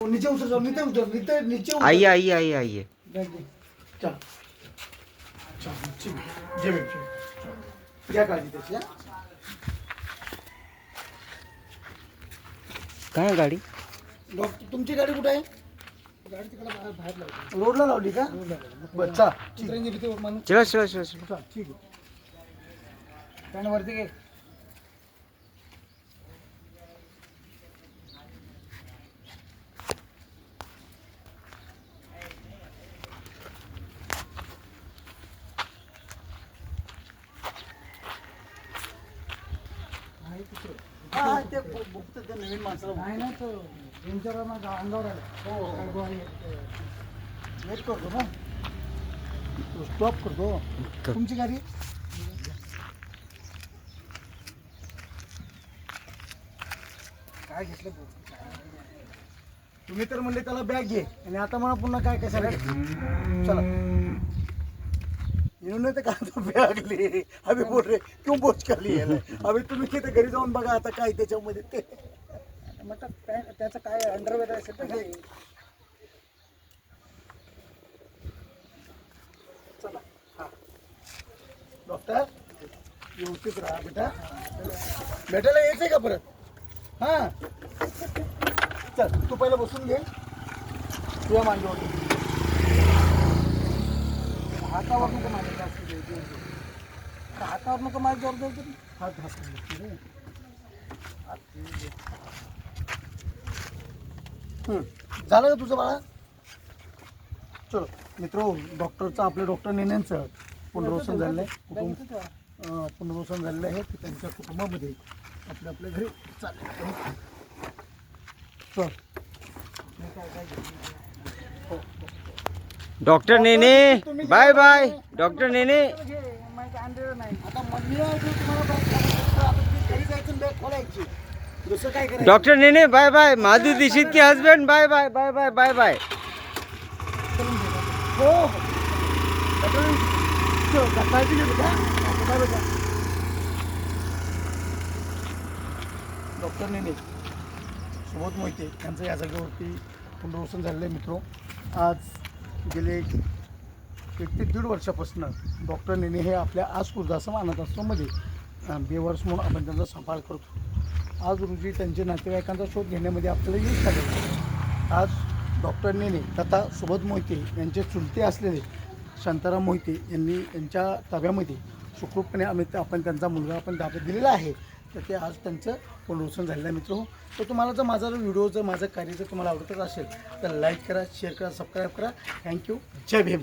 नीचे उतर जाओ नीचे उतर नीचे नीचे उतर. आइए आइए आइए आइए चल. चल नीचे जे बैग चल घ्या काळजी त्याची हा? काय गाडी? डॉक्टर तुमची गाडी कुठे आहे? गाडी तिकडे बाहेर लावली. रोडला लावली का? बरं चला. ठीक. आहे. चलो चलो चलो चलो. चल, ठीक आहे. त्यानं वरती घे. हा, ते नवीन माणसाला नाही ना तो अंगावर आला. हो वेट करतो ना. स्टॉप करतो. तुमची गाडी? काय घेतलं भाऊ? तुम्ही तर म्हणले त्याला बॅग घे. आणि आता मला पुन्हा काय कशाला चला. इन्होंने तो कहा था बॅग ले अभी बोल रहे क्यों बोझ कर लिए अभी तुम्ही तिथे घरी जाऊन बघा आता काय त्याच्यामध्ये ते म्हटलं पॅन्ट त्याचं काय अंडरवेअर असेल तर घे चला हा. डॉक्टर व्यवस्थित राहा बेटा. भेटायला यायचंय का परत? हा. चल तू पहिला बसून घे. तुझ्या मांडीवर. हातावर नको माझ्या जास्त देऊ देऊ देऊ. हातावर नको माझ्या जोर तरी हात हात. झालं का तुझं बाळा? चलो मित्र डॉक्टरचं आपल्या डॉक्टर नेण्यांचं पुनर्वसन झालेलं आहे. कुटुंब पुनर्वसन झालेलं आहे. ते त्यांच्या कुटुंबामध्ये आपल्या आपल्या घरी चालले. चल. Doctor Nene bye bye doctor Nene आता मम्मी आहे की तुम्हाला बॅग घालायची, आता ती घरी जायचं आणि बॅग खोलायची दुसरं काय करायचं doctor Nene bye bye Madhuri Dixit के husband bye bye bye bye bye bye हो हो डॉक्टर, चल, काळजी घे बेटा बाय बेटा डॉक्टर नेने सुबोध मोहिते यांचं या जागेवरती पुनर्वसन झालेलं आहे मित्रो आज गेले एक ते दीड वर्षापासून डॉक्टर नेने हे आपल्या आज वृद्धाश्रम अनाथ आश्रममध्ये अं, म्हणून आपण त्यांचा सांभाळ करतो आज रोजी त्यांचे नातेवाईकांचा शोध घेण्यामध्ये आपल्याला यश आले. आज डॉक्टर नेने तथा सुबोध मोहिते यांचे चुलते असलेले शांताराम मोहिते यांनी यांच्या ताब्यामध्ये सुखरूपपणे आम्ही आपण त्यांचा मुलगा आपण ताब्यात दिलेला आहे. तर ते आज त्यांचं पुनर्वसन झालेलं आहे मित्र तर तुम्हाला जर माझा व्हिडिओ जर माझं कार्य जर तुम्हाला आवडतच असेल तर लाईक करा शेअर करा सबस्क्राईब करा. Thank you Jai Bhim.